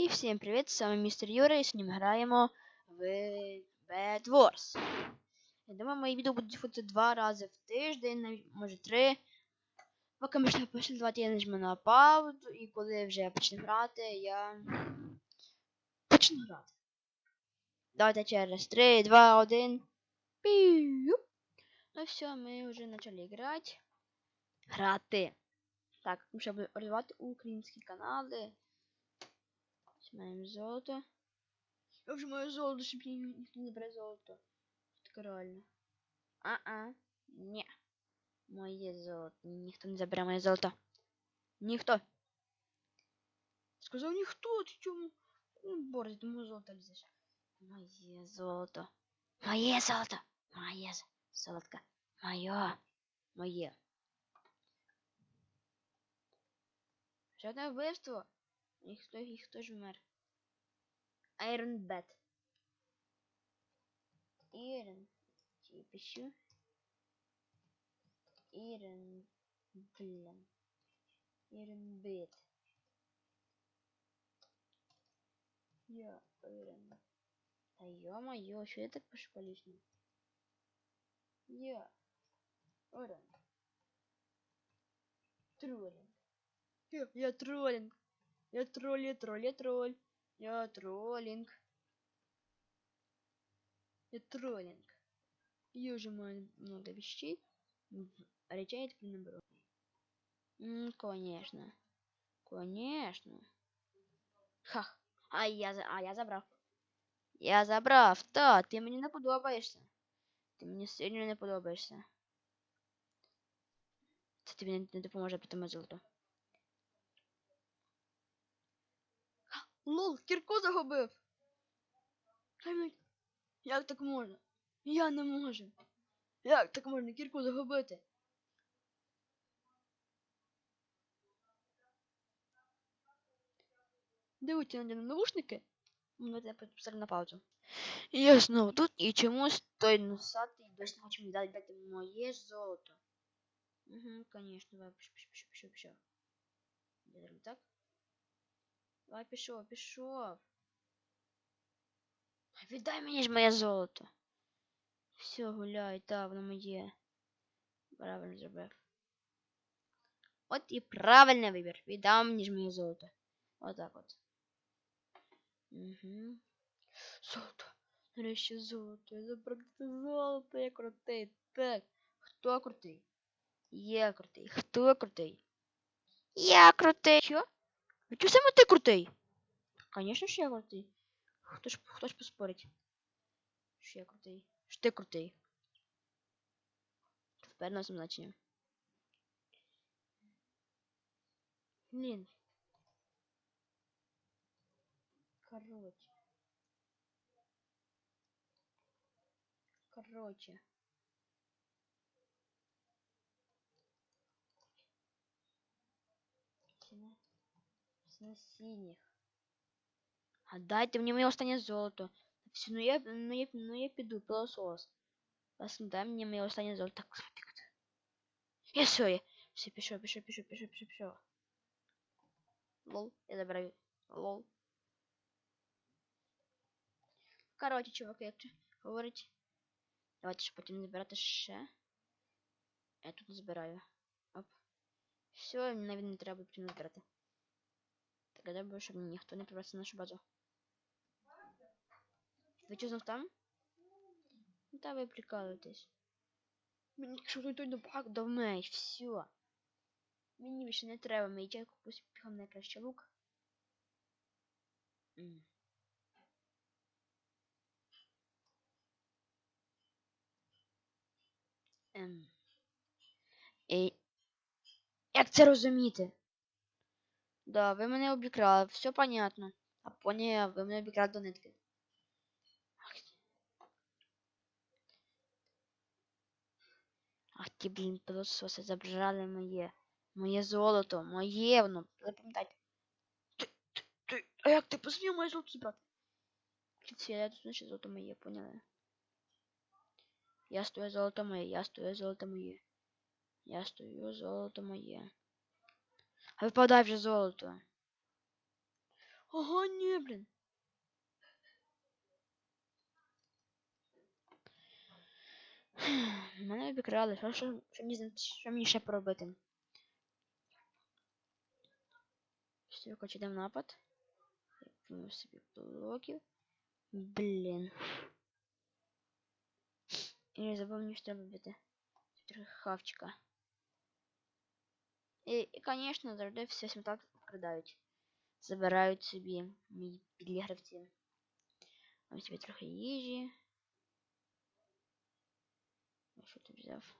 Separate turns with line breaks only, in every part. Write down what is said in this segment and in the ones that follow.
І всім привіт! З вами містер Юра, і сьогодні ми граємо в Bed Wars. Я думаю, мої відео будуть виходити два рази в тиждень, навіть, може три. Поки ми ще пішли давайте я нажму на паузу, і коли вже я почну грати, я почну грати. Давайте через 3, 2, 1. Пію. Ну все, ми вже почали грати. Грати. Так, будемо розвивати українські канали. Маємо золото. Я вже маю золото, щоб ні- ніхто не бере золото. Так реально. А-а. Ні. Моє золото. Ніхто не забере моє золото. Ніхто. Сказав ніхто, ти чому? Ну, Борис, до мого золота лізеш. Моє золото. Моє золото. Моє з- золотко. Моє. Моє. Ще одне вбивство. І хто, і хто ж вмер? Iron Bat. Iron. Чи пишу? Iron. Блин. Iron Bat. Я Iron. Да ё-моё, что я так пишу по-лишнему? Я. Iron. Троллинг. Я, я троллинг. Я тролль, я тролль, я тролль. Я троллинг. Я троллинг. Я уже маю много вещей. В- Речей я теперь наберу. М, конечно. Конечно. Ха. А я, за- а я забрав. Я забрав. Та, ти мені не подобаєшся. Ти мені сильно не подобаєшся. Це тобі не, не допоможе потім золото. Лол, кірку загубив. Як так можна? Я не можу. Як так можна кірку загубити? Дивіться, надіну навушники. Ми тебе поставлю на паузу. І я знову тут і чомусь той носатий досі не хоче мені дати дати моє золото. Угу, конечно, давай, пішов, пішов, пішов, пішов. Я так. Давай пішов, пішов. Віддай мені ж моє золото. Все, гуляй, та, воно моє. Правильно зробив. От і правильний вибір. Віддам мені ж моє золото. Отак от. Угу. Золото. Нарешті золото. Я забрав золото. Я крутий. Так. Хто крутий? Я крутий. Хто крутий? Я крутий. Що? А чого саме ти крутий? Конечно ж я крутий. Хто ж, хто ж поспорить? Що я крутий? Що ти крутий? Тепер на значення. Блін. Короче. Короче. Ціна синіх. А дайте мені моє останнє золото. Все, ну я, ну я, ну я піду, пилосос. Вас дай мені моє останнє золото. Так, так, так. Я все, я. Все, пішов, пішов, пішов, пішов, пішов, пішов. Лол, я забираю. Лол. Короче, чуваки, як це говорить. Давайте ж потім збирати ще. Я тут не збираю. Оп. Все, навіть не треба потрібно збирати. Я добре, щоб ніхто не пробрався на нашу базу. Ви що знов там? Ну та ви прикалуєтесь. Мені якщо той добак до меч, все. Мені більше не треба, мені я купусь пігом найкраще лук. М. Ем. І... Як це розуміти? Да, ви мене обікрали, все понятно. А поня, ви мене обікрали до нитки. Ах ті, блін, пилососи забрали моє. Моє золото, моє воно. Запам'ятайте. Ти, ти, ти, а як ти посмів моє золото забрати? Це я тут значить золото моє, поняли? Я стою золото моє, я стою золото моє. Я стою золото моє. А випадай вже золото. Ага, ні, блін. Мене обікрали. Що, що, що, мені, що мені ще поробити? Що хочу дам напад. Я собі блоків. Блін. Не забув мені що робити. Трохи хавчика. І, і звісно, завжди все смітак вкрадають. Забирають собі мій підлі гравці. Ось собі трохи їжі. Я що тут взяв?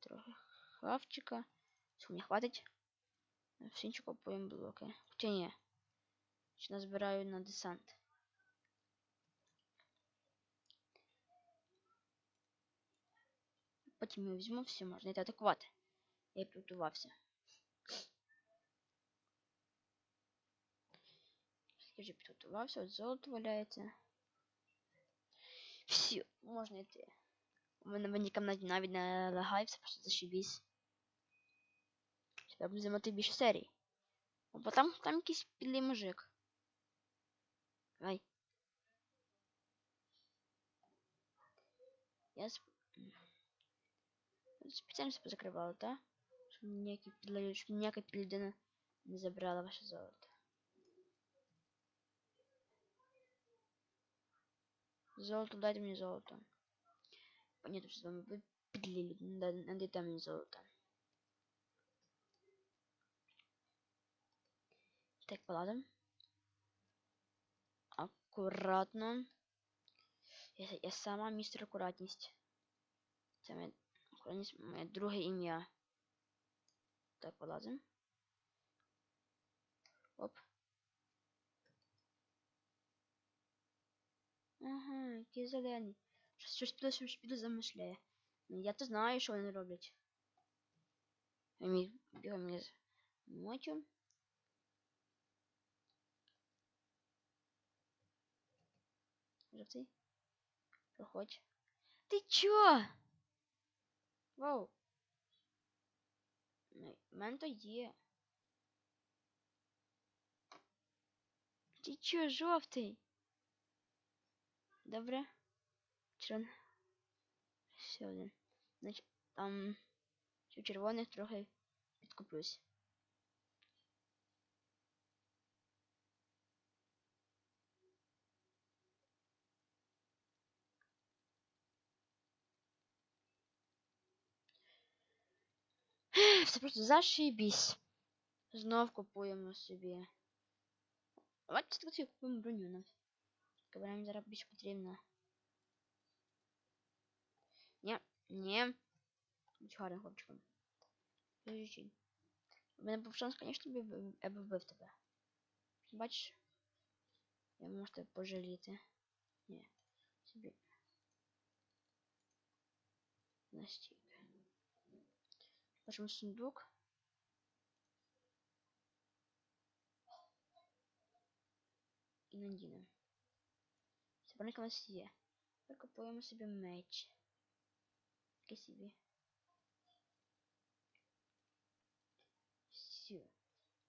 Трохи хавчика. Цього мені хватить. В іншу купуємо блоки. Хоча ні. Ще назбираю на десант. Потім я візьму все, можна йти атакувати. Я підготувався. Вже підготувався, от золото валяється. Все, можна йти. У мене ванікам навіть не лагає, все просто зашибісь. Тепер буду займати більше серій. Бо там, там якийсь підлий мужик. Ай. Я сп... спеціально себе закривала, так? Підлі... щоб ніяка підлюдина не забрала ваше золото. Золото, дайте мені золото. Понятно, що з вами ви підлі люди, не не дайте мені золото. Так, поладим. Акуратно. Я, я сама містер акуратність. Це моє, моє друге ім'я. Так, полазим. Оп. Ага, який зелений. Щось, щось піду, щось піду замишляє. Ну, Я то знаю, що вони роблять. Міг бігом із мочу. Жовтий. Проходь. Ти чо? Вау. В мене то є. Ти чо, жовтий? Добре. Червон. Ще один. Значить, там червоних трохи підкуплюсь. Все просто зашибісь. Знов купуємо собі. Давайте так купуємо броню нам. Така нам зараз більш потрібна. Ні, ні. Будь гарним хлопчиком. Біжіть. У мене був шанс, звісно, я б вбив тебе. Бачиш? Я можу тебе пожаліти. Ні. Собі. Настільки. Бачимо сундук. І надінемо. Сьогодні у нас є. Викупуємо собі меч. Такий собі. Все.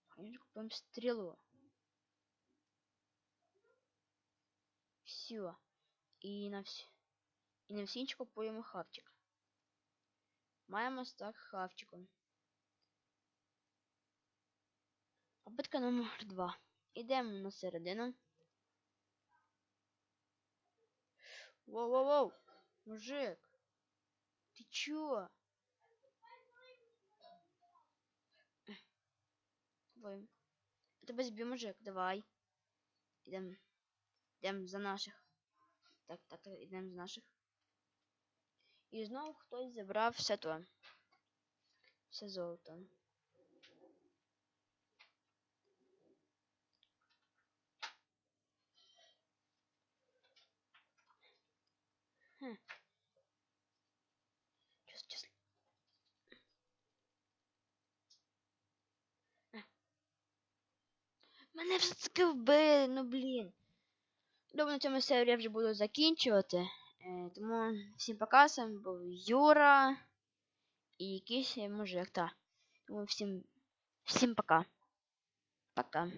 Конечно, купуємо стрілу. Все. І на всі. І на всі інші купуємо хавчик. Маємо стак хавчиком. Попитка номер 2. Ідемо на середину. Воу-воу-воу! Мужик! Ты чё? Давай. Тебе збив мужик, давай. Ідем. Ідем за наших. Так, так, так, ідем за наших. І знову хтось забрав все то. Все золото. Хм. Чес, чес. Е. Мене все таки вбили, ну блін. Думаю, на цьому серію я вже буду закінчувати. Е, тому всім пока, з вами був Юра і якийсь мужик, та. Тому всім, всім пока. Пока.